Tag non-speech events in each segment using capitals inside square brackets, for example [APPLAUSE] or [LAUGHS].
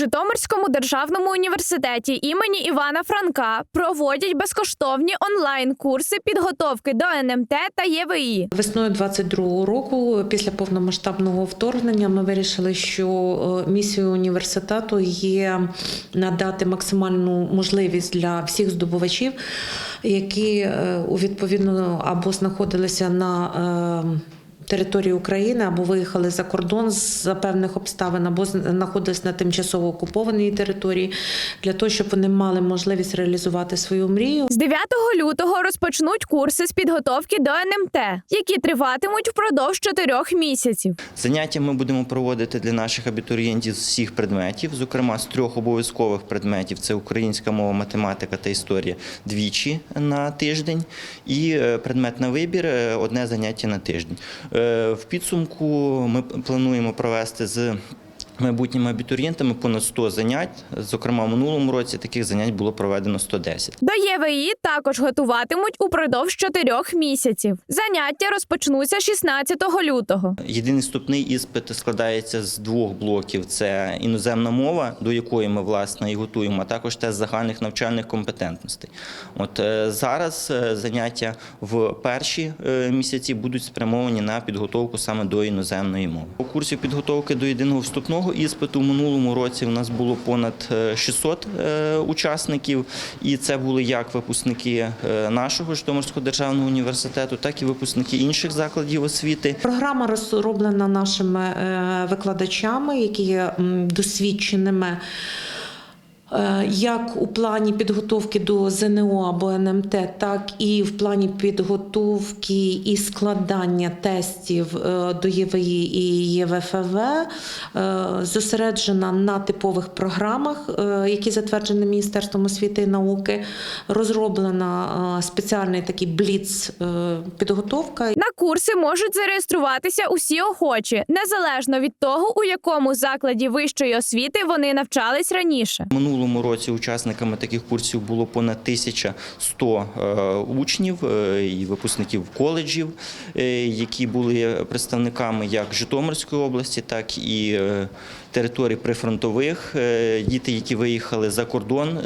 Житомирському державному університеті імені Івана Франка проводять безкоштовні онлайн-курси підготовки до НМТ та ЄВІ. Весною 22-го року, після повномасштабного вторгнення, ми вирішили, що е, місією університету є надати максимальну можливість для всіх здобувачів, які е, у відповідно або знаходилися на е, Території України або виїхали за кордон за певних обставин, або знаходились на тимчасово окупованій території, для того, щоб вони мали можливість реалізувати свою мрію. З 9 лютого розпочнуть курси з підготовки до НМТ, які триватимуть впродовж чотирьох місяців. Заняття ми будемо проводити для наших абітурієнтів з всіх предметів, зокрема з трьох обов'язкових предметів: це українська мова, математика та історія двічі на тиждень, і е, предмет на вибір е, одне заняття на тиждень. Е, В підсумку ми плануємо провести з майбутніми абітурієнтами понад 100 занять. Зокрема, в минулому році таких занять було проведено 110. До ЄВІ також готуватимуть упродовж чотирьох місяців. Заняття розпочнуться 16 лютого. Єдиний вступний іспит складається з двох блоків: це іноземна мова, до якої ми власне і готуємо, а також тест загальних навчальних компетентностей. От е, зараз е, заняття в перші е, місяці будуть спрямовані на підготовку саме до іноземної мови. У курсі підготовки до єдиного вступного іспиту в минулому році у нас було понад е, 600 е, учасників, і це були як випускники е, нашого Житомирського державного університету, так і випускники інших закладів освіти. Програма розроблена нашими е, викладачами, які є досвідченими. Е, Як у плані підготовки до ЗНО або НМТ, так і в плані підготовки і складання тестів е, до ЄВІ і ЄВФВ, е, зосереджена на типових програмах, які затверджені Міністерством освіти і науки. Розроблена спеціальний такий бліц підготовка. На курси можуть зареєструватися усі охочі, незалежно від того, у якому закладі вищої освіти вони навчались раніше. В минулому році учасниками таких курсів було понад 1100 е, учнів е, і випускників коледжів, е, які були представниками як Житомирської області, так і територій прифронтових, діти, які виїхали за кордон.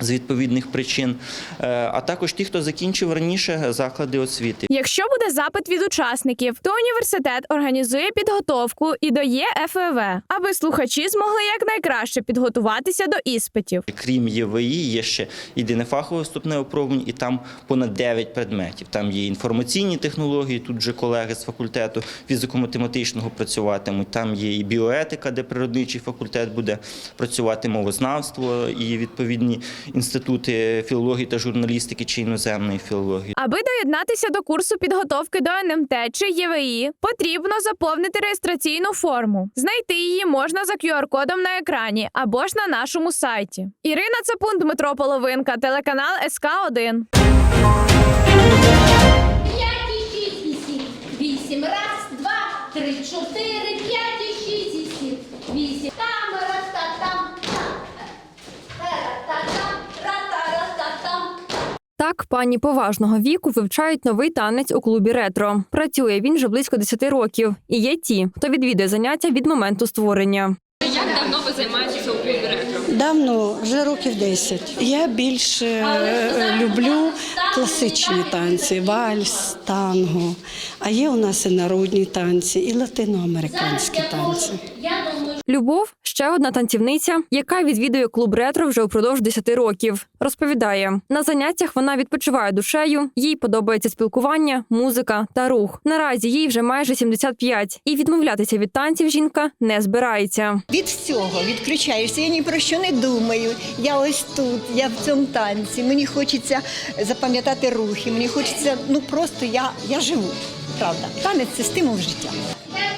З відповідних причин, Е, а також ті, хто закінчив раніше заклади освіти. Якщо буде запит від учасників, то університет організує підготовку і до ЄФВ, аби слухачі змогли якнайкраще підготуватися до іспитів. Крім ЄВІ, є ще єдине фахове вступне випробування, і там понад 9 предметів. Там є інформаційні технології, тут вже колеги з факультету фізико-математичного працюватимуть. Там є і біоетика, де природничий факультет буде працювати мовознавство і відповідні інститути філології та журналістики чи іноземної філології. Аби доєднатися до курсу підготовки до НМТ чи ЄВІ, потрібно заповнити реєстраційну форму. Знайти її можна за QR-кодом на екрані або ж на нашому сайті. Ірина Цапун, Дмитро Половинка, телеканал СК 1 П'ять і шість і сім. Вісім. Раз, два, три, чотири, п'ять і шість і сім. Вісім. Там, раз, та, там, там. Ра, та, там, ра, та, раз, та, там. Так, пані поважного віку вивчають новий танець у клубі ретро. Працює він вже близько 10 років. І є ті, хто відвідує заняття від моменту створення. Як Давно, ви займаєтеся у ретро? Давно вже років 10. Я більше люблю класичні танці, вальс, танго. А є у нас і народні танці, і латиноамериканські танці. Любов ще одна танцівниця, яка відвідує клуб ретро вже упродовж 10 років. Розповідає, на заняттях вона відпочиває душею, їй подобається спілкування, музика та рух. Наразі їй вже майже 75, і відмовлятися від танців жінка не збирається. Від всього відключаюся. Я ні про що не думаю. Я ось тут, я в цьому танці. Мені хочеться запам'ятати рухи. Мені хочеться, ну просто я, я живу. Правда, танець це стимул життя.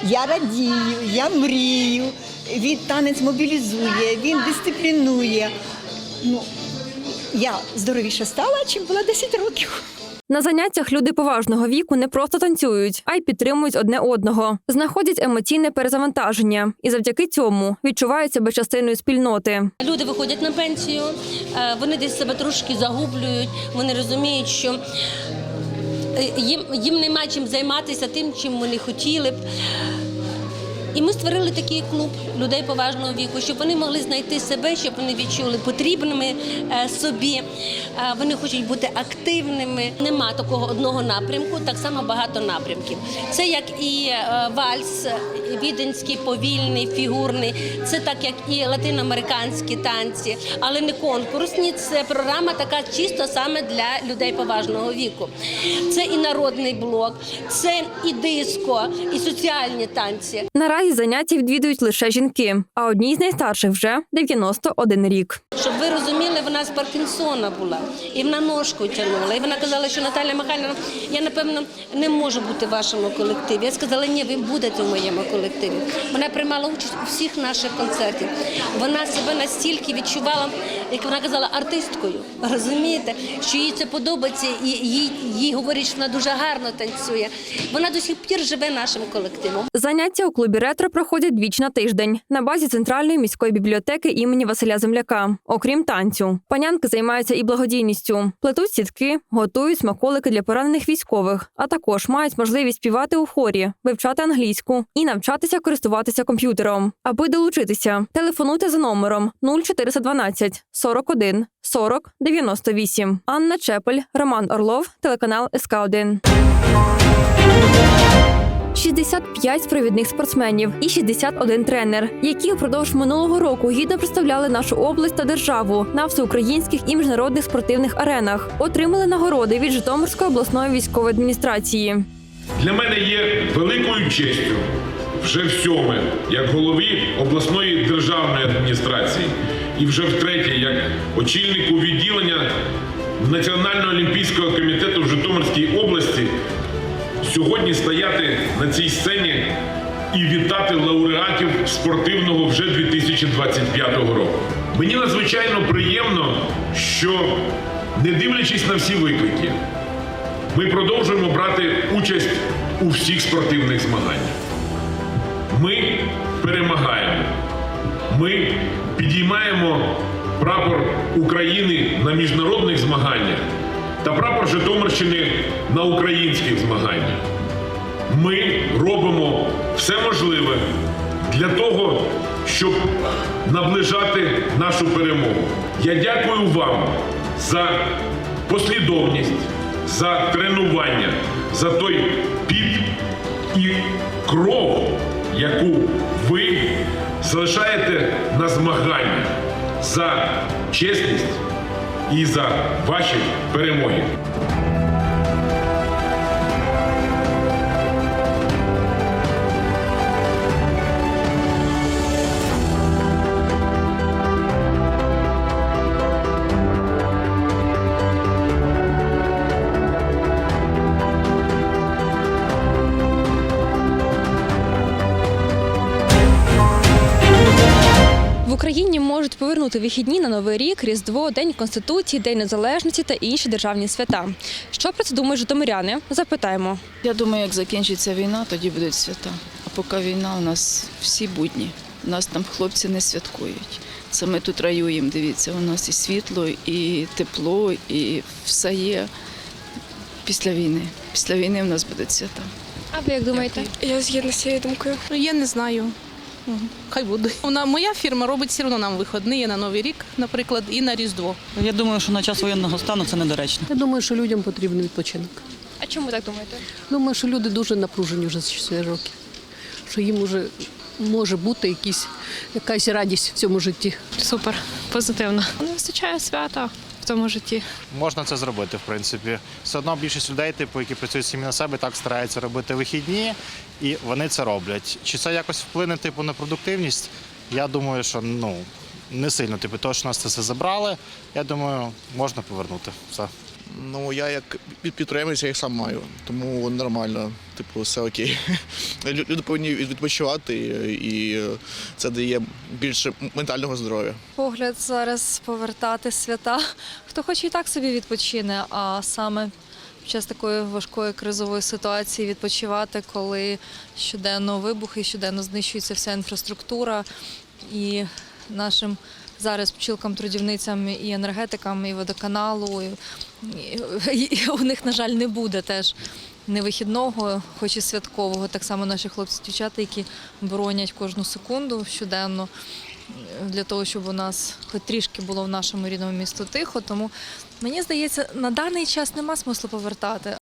Я радію, я мрію. Він танець мобілізує, він дисциплінує. Ну, я здоровіше стала, чим була 10 років. На заняттях люди поважного віку не просто танцюють, а й підтримують одне одного, знаходять емоційне перезавантаження і завдяки цьому відчувають себе частиною спільноти. Люди виходять на пенсію, е, вони десь себе трошки загублюють, вони розуміють, що е, їм, їм нема чим займатися тим, чим вони хотіли б. І ми створили такий клуб людей поважного віку, щоб вони могли знайти себе, щоб вони відчули потрібними е, собі. Е, Вони хочуть бути активними. Нема такого одного напрямку, так само багато напрямків. Це як і е, вальс, віденський, повільний, фігурний, це так як і латиноамериканські танці, але не конкурсні. Це програма така чисто саме для людей поважного віку. Це і народний блок, це і диско, і соціальні танці. Наразі заняття відвідують лише жінки, а одній з найстарших вже 91 рік. Щоб ви розуміли, вона з Паркінсона була, і вона ножку тягнула. І вона казала, що Наталя Михайлівна, я напевно не можу бути в вашому колективі. Я сказала, ні, ви будете в моєму колективі. Вона приймала участь у всіх наших концертах. Вона себе настільки відчувала, як вона казала, артисткою. Розумієте, що їй це подобається, і їй, їй говорять, що вона дуже гарно танцює. Вона до сих пір живе нашим колективом. Заняття у клубі ретро проходять двічі на тиждень на базі центральної міської бібліотеки імені Василя Земляка. Окрім танцю, панянки займаються і благодійністю, плетуть сітки, готують смаколики для поранених військових, а також мають можливість співати у хорі, вивчати англійську і навчатися користуватися комп'ютером. Аби долучитися, телефонуйте за номером 0412 41 40 98. Анна Чепель, Роман Орлов, телеканал СК 1 65 провідних спортсменів і 61 тренер, які впродовж минулого року гідно представляли нашу область та державу на всеукраїнських і міжнародних спортивних аренах, отримали нагороди від Житомирської обласної військової адміністрації. Для мене є великою честю вже в сьоме, як голові обласної державної адміністрації, і вже втретє, як очільнику відділення Національного олімпійського комітету в Житомирській області, сьогодні стояти на цій сцені і вітати лауреатів спортивного вже 2025 року. Мені надзвичайно приємно, що не дивлячись на всі виклики, ми продовжуємо брати участь у всіх спортивних змаганнях. Ми перемагаємо. Ми підіймаємо прапор України на міжнародних змаганнях та прапор Житомирщини на українських змаганнях. Ми робимо все можливе для того, щоб наближати нашу перемогу. Я дякую вам за послідовність, за тренування, за той піт і кров, яку ви залишаєте на змаганнях за чесність і за ваші перемоги. Україні можуть повернути вихідні на Новий рік, Різдво, День Конституції, День Незалежності та інші державні свята. Що про це думають житомиряни? Запитаємо. Я думаю, як закінчиться війна, тоді будуть свята. А поки війна, у нас всі будні. У нас там хлопці не святкують. Це ми тут раюємо, дивіться, у нас і світло, і тепло, і все є після війни. Після війни у нас будуть свята. А ви як думаєте? Я згідна з цією думкою. Ну, Я не знаю. Хай буде. Вона моя фірма робить все одно нам вихідні на Новий рік, наприклад, і на Різдво. Я думаю, що на час воєнного стану це недоречно. Я думаю, що людям потрібен відпочинок. А чому так думаєте? Думаю, що люди дуже напружені вже за 4 роки. Що їм вже може бути якісь, якась радість в цьому житті. Супер, позитивно. Не вистачає свята в тому житті. Можна це зробити, в принципі. Все одно більшість людей, типу, які працюють самі на себе, так стараються робити вихідні, і вони це роблять. Чи це якось вплине типу, на продуктивність? Я думаю, що ну не сильно. Типу, то, що нас це все забрали, я думаю, можна повернути все. Ну, я як під- підприємець, я їх сам маю, тому нормально, типу, все окей. [LAUGHS] Люди повинні відпочивати, і це дає більше ментального здоров'я. Погляд зараз повертати свята. Хто хоче і так собі відпочине, а саме під час такої важкої кризової ситуації відпочивати, коли щоденно вибухи, щоденно знищується вся інфраструктура і нашим зараз пчілкам, трудівницям і енергетикам, і водоканалу. І, і, у них, на жаль, не буде теж не вихідного, хоч і святкового. Так само наші хлопці-дівчата, які боронять кожну секунду щоденно для того, щоб у нас хоч трішки було в нашому рідному місту тихо. Тому мені здається, на даний час нема смислу повертати.